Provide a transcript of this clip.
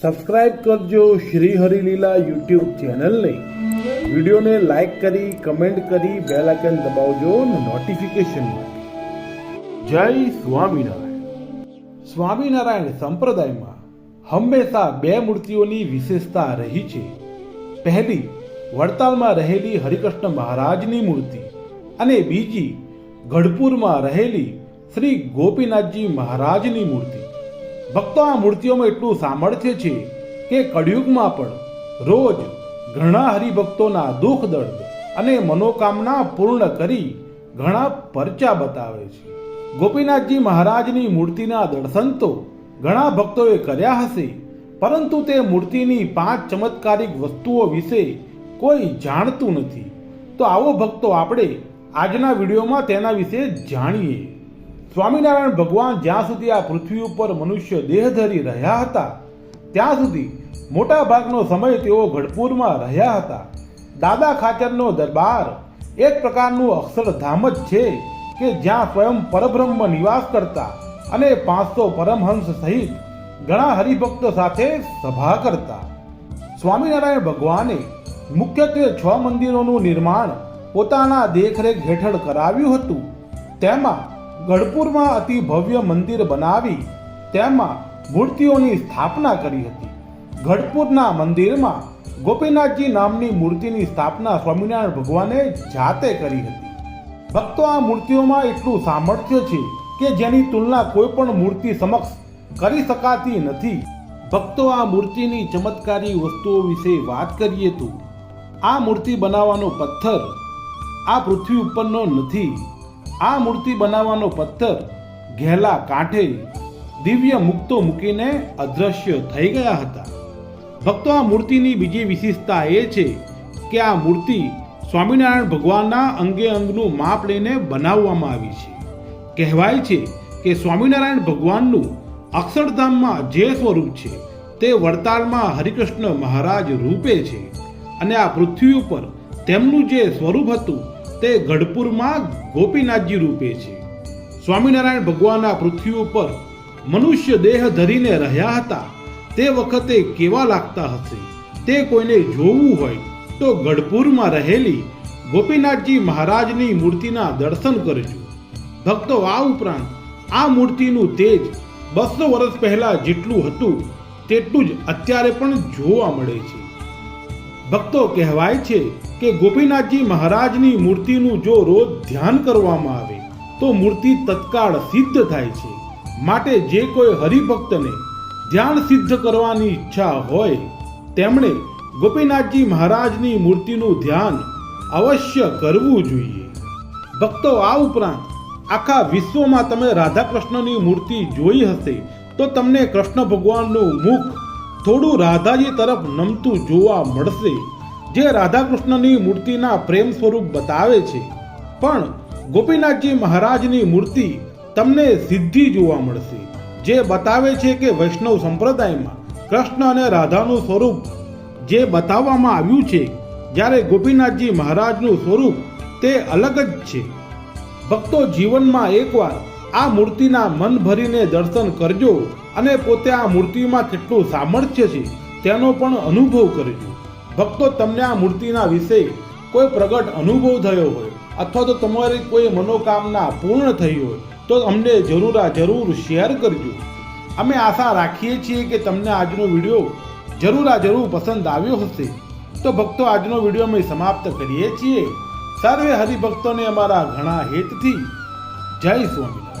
Subscribe કરજો Shri Harileela YouTube ચેનલને. વિડીયોને લાઇક કરી, કમેન્ટ કરી, બેલ આઇકન દબાવજો નોટિફિકેશન માટે જય સ્વામિનારાયણ. સ્વામિનારાયણ સંપ્રદાયમાં હંમેશા બે મૂર્તિઓની વિશેષતા રહી છે. પહેલી, વડતાલમાં રહેલી હરિકૃષ્ણ મહારાજની મૂર્તિ અને બીજી, ગઢપુરમાં રહેલી શ્રી ગોપીનાથજી મહારાજની મૂર્તિ. ભક્તો આ મૂર્તિઓમાં એટલું સામર્થ્ય છે કે કળિયુગમાં પણ રોજ ઘણા હરિભક્તોના દુઃખ દર્દ અને મનોકામના પૂર્ણ કરી ઘણા પરચા બતાવે છે. ગોપીનાથજી મહારાજની મૂર્તિના દર્શન તો ઘણા ભક્તોએ કર્યા હશે, પરંતુ તે મૂર્તિની પાંચ ચમત્કારિક વસ્તુઓ વિશે કોઈ જાણતું નથી. તો આવો ભક્તો આપણે આજના વિડીયોમાં તેના વિશે જાણીએ. સ્વામિનારાયણ ભગવાન જ્યાં સુધી આ પૃથ્વી ઉપર મનુષ્ય દેહ ધરી રહ્યા હતા, ત્યાં સુધી મોટા ભાગનો સમય તેઓ ગઢપુરમાં રહ્યા હતા. દાદા ખાચરનો દરબાર એક પ્રકારનું અક્ષરધામ જ છે કે જ્યાં સ્વયં પરબ્રહ્મ નિવાસ કરતા અને પાંચસો પરમહંસ સહિત ઘણા હરિભક્તો સાથે સભા કરતા. સ્વામિનારાયણ ભગવાને મુખ્યત્વે છ મંદિરોનું નિર્માણ પોતાના દેખરેખ હેઠળ કરાવ્યું હતું. તેમાં ગઢપુરમાં અતિ ભવ્ય મંદિર બનાવી તેમાં મૂર્તિઓની સ્થાપના કરી હતી. ગઢપુરના મંદિરમાં ગોપીનાથજી નામની મૂર્તિની સ્થાપના સ્વામિનારાયણ ભગવાને જાતે કરી હતી. ભક્તો આ મૂર્તિઓમાં એટલું સામર્થ્ય છે કે જેની તુલના કોઈ પણ મૂર્તિ સમક્ષ કરી શકાતી નથી. ભક્તો આ મૂર્તિની ચમત્કારી વસ્તુઓ વિશે વાત કરીએ તો, આ મૂર્તિ બનાવવાનો પથ્થર આ પૃથ્વી ઉપરનો નથી. આ મૂર્તિ બનાવવાનો પથ્થર, ઘેલા કાંઠે દિવ્ય મુક્તો મૂકીને અદ્રશ્ય થઈ ગયા હતા. ભક્તો આ મૂર્તિની બીજી વિશેષતા એ છે કે આ મૂર્તિ સ્વામિનારાયણ ભગવાનના અંગે અંગનું માપ લઈને બનાવવામાં આવી છે. કહેવાય છે કે સ્વામિનારાયણ ભગવાનનું અક્ષરધામમાં જે સ્વરૂપ છે, તે વડતાલમાં હરિકૃષ્ણ મહારાજ રૂપે છે અને આ પૃથ્વી ઉપર તેમનું જે સ્વરૂપ હતું તે ગઢપુરમાં ગોપીનાથજી રૂપે છે. સ્વામિનારાયણ ભગવાન આ પૃથ્વી ઉપર મનુષ્ય દેહ ધરીને રહ્યા હતા, તે વખતે કેવા લાગતા હશે? તે કોઈને જોવું હોય તો ગઢપુરમાં રહેલી ગોપીનાથજી મહારાજની મૂર્તિના દર્શન કરજો. ભક્તો, આ ઉપરાંત આ મૂર્તિનું તેજ બસો વર્ષ પહેલા જેટલું હતું, તેટલું જ અત્યારે પણ જોવા મળે છે. ભક્તો, કહેવાય છે કે ગોપીનાથજી મહારાજની મૂર્તિનું જો રોજ ધ્યાન કરવામાં આવે, તો મૂર્તિ તત્કાળ સિદ્ધ થાય છે. માટે જે કોઈ હરિભક્તને ધ્યાન સિદ્ધ કરવાની ઈચ્છા હોય, તેમણે ગોપીનાથજી મહારાજની મૂર્તિનું ધ્યાન અવશ્ય કરવું જોઈએ. ભક્તો, આ ઉપરાંત આખા વિશ્વમાં તમે રાધા કૃષ્ણની મૂર્તિ જોઈ હશે, તો તમને કૃષ્ણ ભગવાનનું મુખ થોડું રાધાજી તરફ નમતું જોવા મળશે. જે રાધા કૃષ્ણની મૂર્તિના પ્રેમ સ્વરૂપ બતાવે છે. પણ ગોપીનાથજી મહારાજની મૂર્તિ તમને સીધી જોવા મળશે, જે બતાવે છે કે વૈષ્ણવ સંપ્રદાયમાં કૃષ્ણ અને રાધાનું સ્વરૂપ જે બતાવવામાં આવ્યું છે, જ્યારે ગોપીનાથજી મહારાજનું સ્વરૂપ તે અલગ જ છે. ભક્તો જીવનમાં એકવાર આ મૂર્તિના મન ભરીને દર્શન કરજો અને પોતે આ મૂર્તિમાં કેટલું સામર્થ્ય છે તેનો પણ અનુભવ કરજો. ભક્તો તમને આ મૂર્તિના વિશે કોઈ પ્રગટ અનુભવ થયો હોય, અથવા તો તમારી કોઈ મનોકામના પૂર્ણ થઈ હોય, તો અમને જરૂર આ જરૂર શેર કરજો. અમે આશા રાખીએ છીએ કે તમને આજનો વીડિયો જરૂર આ જરૂર પસંદ આવ્યો હશે. તો ભક્તો, આજનો વીડિયો અમે સમાપ્ત કરીએ છીએ. સર્વે હરિભક્તોને અમારા ઘણા હેતથી જય સ્વામિનારાયણ.